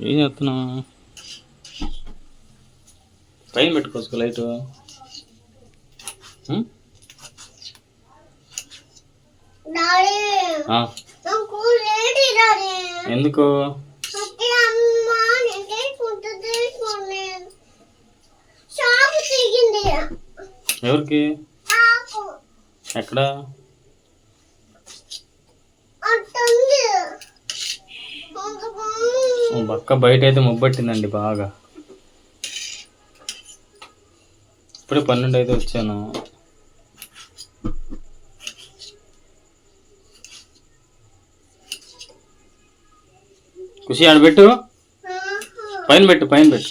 ఏం చేస్తున్నావు? పైన పెట్టుకోవచ్చు లైట్. ఎందుకు? ఎవరికి? ఎక్కడ? బక్క బయట అయితే ముబ్బట్టిందండి బాగా. ఇప్పుడే పన్నెండు అయితే వచ్చాను. ఖుషి ఆడ పెట్టు. పైన పెట్టు పైన పెట్టు.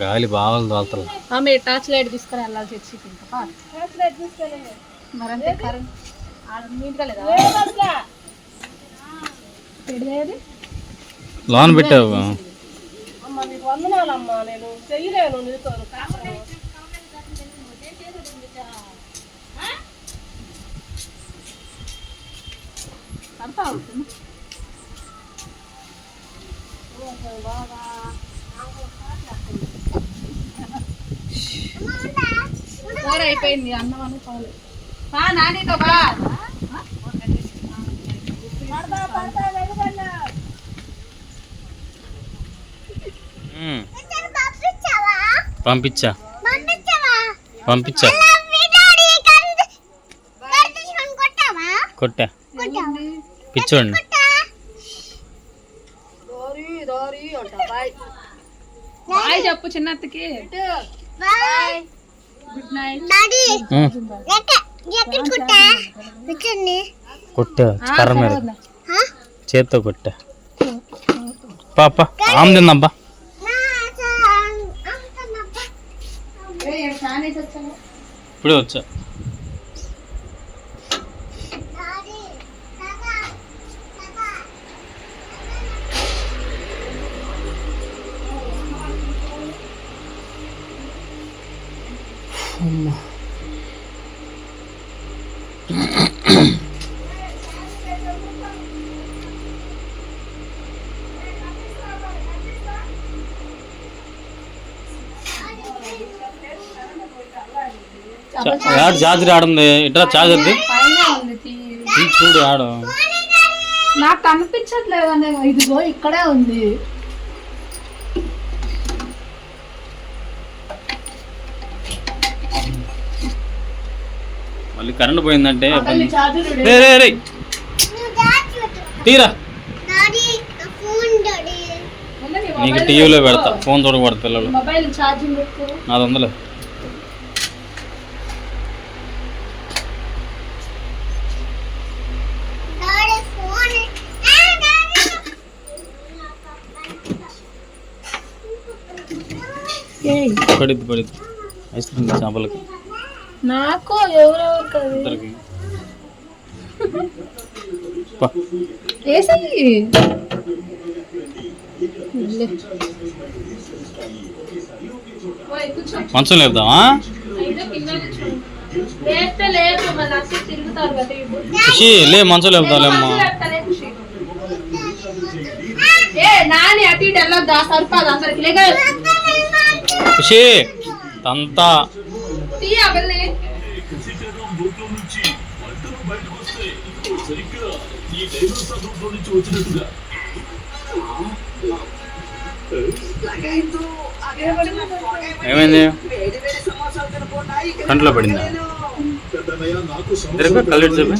గాలి బాగా తోలుతుంది. ఆమె టార్చ్ లైట్ తీసుకొని వెళ్ళాలి చర్చికి ఇంకా. పా. చేతులు తీసుకెళ్ళండి కరెంట్ నీట్గా లేదా? పెడిదేది లోన్ పెట్టావు. అమ్మ నీకు వందనాలమ్మా. నేను చెయ్యలేను నీతో. అయిపోయింది. అన్నం అని పాలు నానితో పంపించావా? పంపించా. కొట్టా. పిచ్చోండి కొట్టా? దోరి, దోరి అంట. బాయ్. చెప్పు చిన్నత్తకి. బాయ్ గుడ్ నైట్ కొట్టా? కర్ర మీద. చేత్తో కొట్టా. పాప ఆమె తిందబ్బా. ఇప్పుడే వచ్చా. డాడీ ఆడు చార్జర్ ఆడుంది తీ. ఇది చూడు ఆడు నాకు కనిపించట్లేదు అనే ఇదిగో ఇక్కడే ఉంది. మళ్ళీ కరెంట్ పోయిందంటే రే రే రే తీరా. నీకు టీవీలో పెడతా. ఫోన్ చూడకూడదు పిల్లలు. నాది వందలే డాడీ ఫోన్ ఆ డాడీ పడిద్ది పడిద్ది. ఐస్ క్రీమ్ చేపలకి. నాకు ఎవరెవరు కదా? ఇద్దరికి పా. వేసేయి మంచం లేపుదామా? లేస్తే లేదు మళ్ళీ అట్టి తిరుగుతారు కదా ఇప్పుడు. ఖుషి లే మంచం లేపుదాంలేమ్మా ఏ నాని అటు ఇటు వెళ్ళొద్దా? సరిపోదు అందరికి. లేక ఖుషి. అంతా తీ ఆ పిల్లని ఏమైంది? కంట్లో పడిందా? ఇద్దరికి కళ్ళు ఇటు చూపి.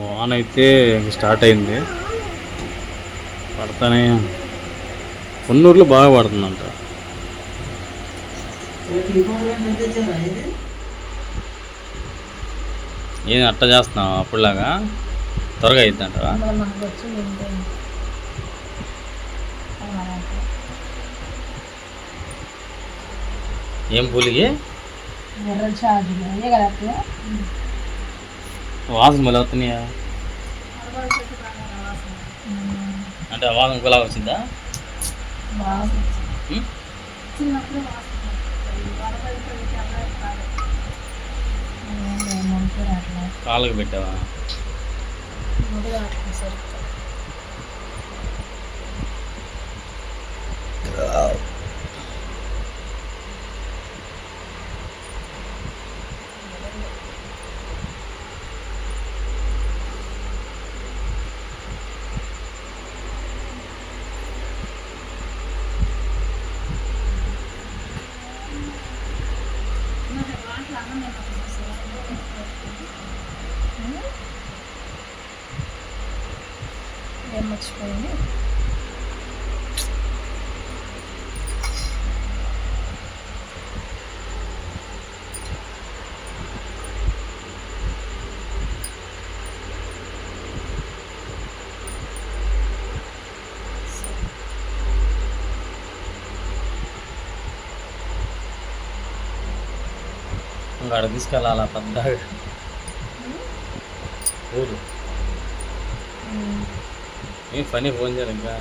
వాన అయితే స్టార్ట్ అయింది. పడతానే. కొన్నూరులో బాగా పడుతుందంట. ఏం అట్ట చేస్తున్నావు? అప్పుడులాగా త్వరగా ఉంటే ఏం పూలికి వాసన మళ్ళీ వస్తున్నాయా? అంటే వాసన ఇంకోలా వచ్చిందా? కాళ్ళకి పెట్టావా? ముందుగా మర్చిపోయింది ఇంకా అక్కడ తీసుకెళ్ళాలా పెద్దగా ఊరు ఏం పని ఫోన్ చేయాలి ఇంకా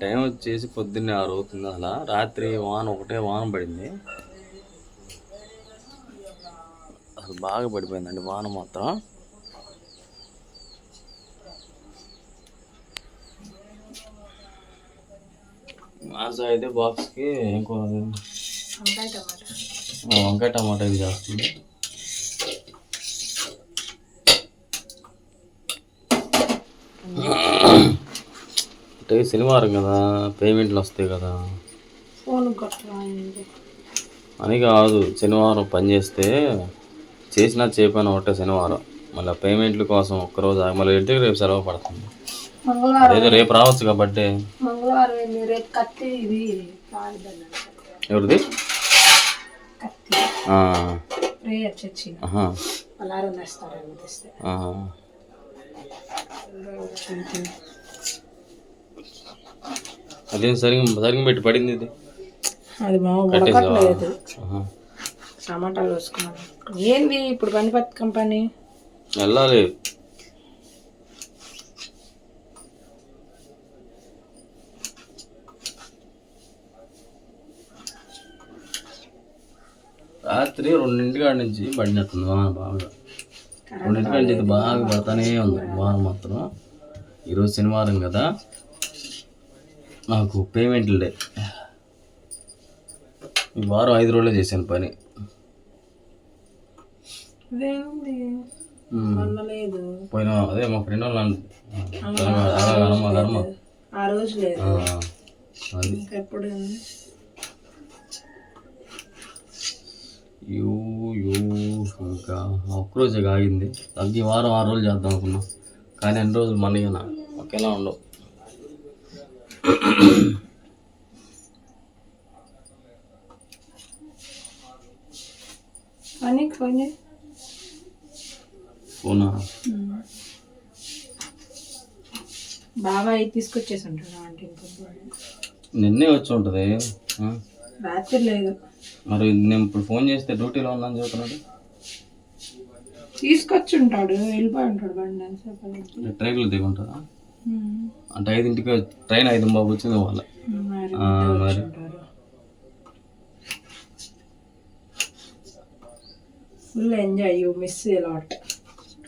టైం వచ్చేసి పొద్దున్నే ఆరు అవుతుంది అలా. రాత్రి వాన ఒకటే వాన పడింది. అసలు బాగా పడిపోయిందండి వాన మాత్రం. మాస అయితే బాక్స్కి ఇంకో వంకాయ టమాటా. ఇది చేస్తుంది. అంటే శనివారం కదా పేమెంట్లు వస్తాయి కదా. అని కాదు శనివారం పని చేస్తే చేసినా చేయకపోయినా ఒకటే శనివారం. మళ్ళీ పేమెంట్ల కోసం ఒక్కరోజు మళ్ళీ ఇంటికి రేపు సెలవు పడుతుంది. మంగళవారం. అదేదో రేపు రావచ్చు కాబట్టి మంగళవారం ఏంది? రేపు కత్తి ఇది పాడుదన్న ఎవరిది. అదేం సరిగ్గా సరిగ్గా పెట్టి పడింది ఇది. అది ఆహా. టమాటాలు వేసుకున్నాను. ఏంది ఇప్పుడు పనిపత్ కంపెనీ వెళ్ళాలి. రాత్రి రెండింటి కాడి నుంచి పడినట్టుంది వాన బాగా. రెండింటి కాడి నుంచి బాగా పడతానే ఉంది వాన మాత్రం. ఈరోజు శనివారం కదా. నాకు పేమెంట్లు డే ఈ వారం ఐదు రోజులే చేశాను పని. లేదు పోయిన అదే మా ఫ్రెండ్ వాళ్ళ గర్మ గర్మ ఆ రోజు లేదు. అది. ఇంకెప్పుడు ఉంది? యూ యూ ఇంకా ఒక్కరోజే ఆగింది తగ్గి వారం ఆరు రోజులు చేద్దాం అనుకున్నా. కానీ అన్ని రోజులు మన ఒకేలా ఉండవు. చేయి. అవునా? బాబాయ్ తీసుకొచ్చేసి ఉంటాడు నిన్నే వచ్చి ఉంటుంది? రాత్రి లేదు. మరి నేను ఇప్పుడు ఫోన్ చేస్తే డ్యూటీలో ఉన్నాను చెబుతున్నాడు తీసుకొచ్చి ఉంటాడు వెళ్ళిపోయి ఉంటాడు బండి? ట్రైన్లో దిగి ఉంటుందా. అంటే ఐదింటికి ట్రైన్ ఐదు బాబు వచ్చింది వాళ్ళ. మరి full enjoy you miss lot today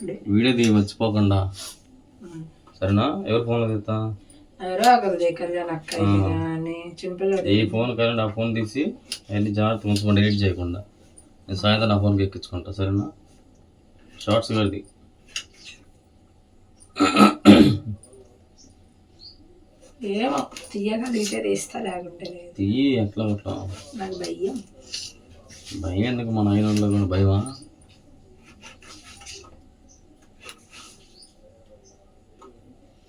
video దిగి వచ్చిపోకుండా సరేనా? ఎవరు ఫోన్లో తీస్తా? ఎవరో ఒకరు దగ్గర అక్క అని చిన్నపిల్లడు ఈ ఫోన్ కానీ నా ఫోన్ తీసి అన్ని జాగ్రత్త ఉంచుకోండి ఎడిట్ చేయకుండా. నేను సాయంత్రం నా ఫోన్కి ఎక్కించుకుంటా సరేనా? షార్ట్స్ కడిది ఏమో లేకుంటే తీయి ఎట్లా అట్లా నాకు భయం. భయం ఎందుకు? మన వాళ్ళకి కూడా భయమా?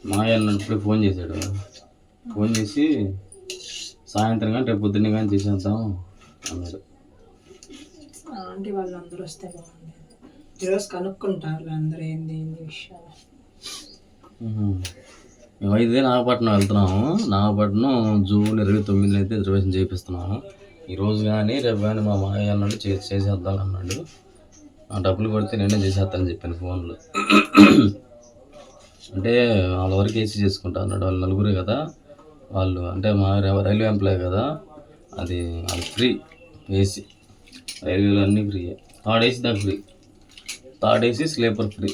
మా ఆయన ఇప్పుడు ఫోన్ చేశాడు. ఫోన్ చేసి సాయంత్రం కానీ రేపు పొద్దున్నే కానీ చేసేద్దాం అన్నాడు. వాళ్ళు అందరూ వస్తే బాగుండేది ఈరోజు కనుక్కుంటారు అందరూ ఏంది ఏంది విషయాలు. మ్మ్. మేమైతే నాగపట్నం వెళ్తున్నాము. నాగపట్నం జూన్ ఇరవై తొమ్మిదిన అయితే రిజర్వేషన్ చేపిస్తున్నాము. ఈరోజు కానీ రేపు కానీ మా మాయ అన్నాడు చేసేద్దాం అన్నాడు. డబ్బులు కొడితే నేనే చేసేస్తానని చెప్పాను ఫోన్లో. అంటే వాళ్ళ వరకు ఏసీ చేసుకుంటా అన్నాడు. వాళ్ళు నలుగురే కదా. వాళ్ళు అంటే మా రైల్వే ఎంప్లాయ్ కదా. అది అది ఫ్రీ ఏసీ. రైల్వేలో అన్నీ ఫ్రీ థర్డ్ ఏసీ దాకా free. Third AC sleeper free.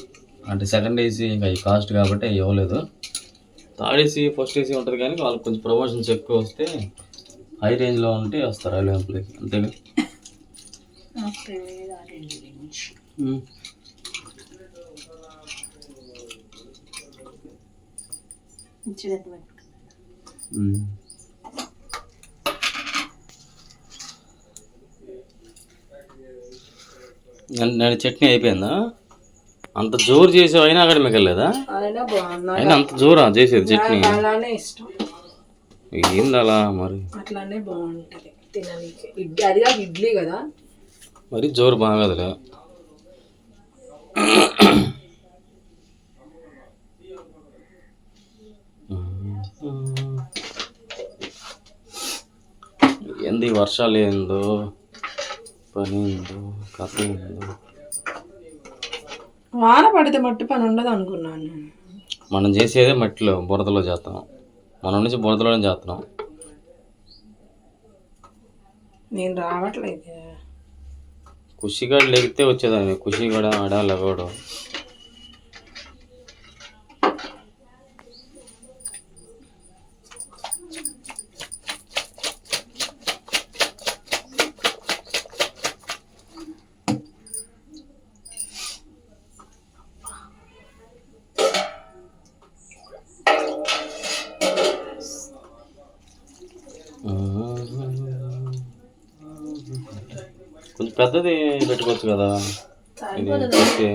అంటే సెకండ్ ఏసీ ఇంకా ఈ కాస్ట్ కాబట్టి ఇవ్వలేదు. థర్డ్ ఏసీ ఫస్ట్ ఏసీ ఉంటుంది కానీ వాళ్ళకి కొంచెం ప్రమోషన్స్ ఎక్కువ వస్తే హై రేంజ్లో ఉంటే వస్తారు రైల్వే ఎంప్లాయ్కి. అంతేగా? నేను- చట్నీ అయిపోయిందా? అంత జోరు చేసావు అయినా అక్కడ బాగున్నా. అయినా అంత జోరా చేసేది చట్నీ? ఏంది అలా మరి? అట్లానే బాగుంటది ఇడ్లీ కదా మరి జోరు బాగదులే ఏంది వర్షాలు ఏందో? పని ఏందో కథ ఏందో వాన పడితే మట్టి పని ఉండదు అనుకున్నాను నేను. మనం చేసేదే మట్టిలో బురదలో చేస్తాం. మనం నుంచి బురదలోనే చేస్తున్నాం. నేను రావట్లేదు. కుషిగాడు లేగితే వచ్చేదాన్ని. కుషిగాడ ఆడ లగోడు పెద్దది పెట్టుకోవచ్చు కదా. ఇది ఓకే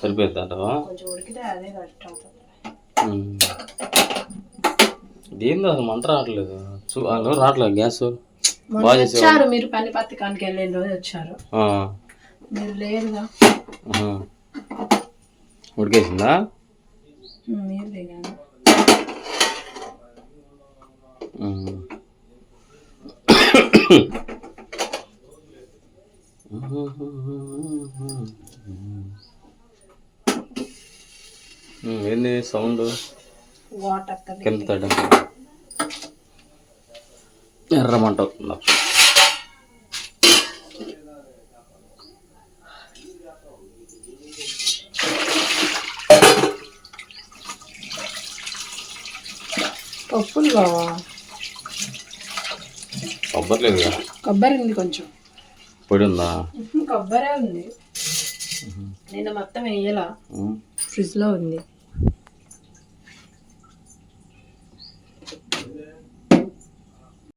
సరిపోద్ది అంటావా? అసలు మంట రావట్లేదు? చూ రావట్లేదు గ్యాస్. బాగా. వచ్చారు మీరు పని పత్రికానికి వెళ్ళిన రోజు వచ్చారు. మీరు లేరుగా. ఉడికేసిందా? మీరు లేగాను. ఉమ్. ఏంది సౌండ్? కింద తడ ఎర్రమంట అవుతుందా పప్పులు బావా? కొబ్బరి లేదు కొబ్బరి ఉంది కొంచెం. పొడి ఉందా? కొబ్బరే ఉంది. నేను మొత్తం వేయలా ఉమ్. ఫ్రిడ్జ్లో ఉంది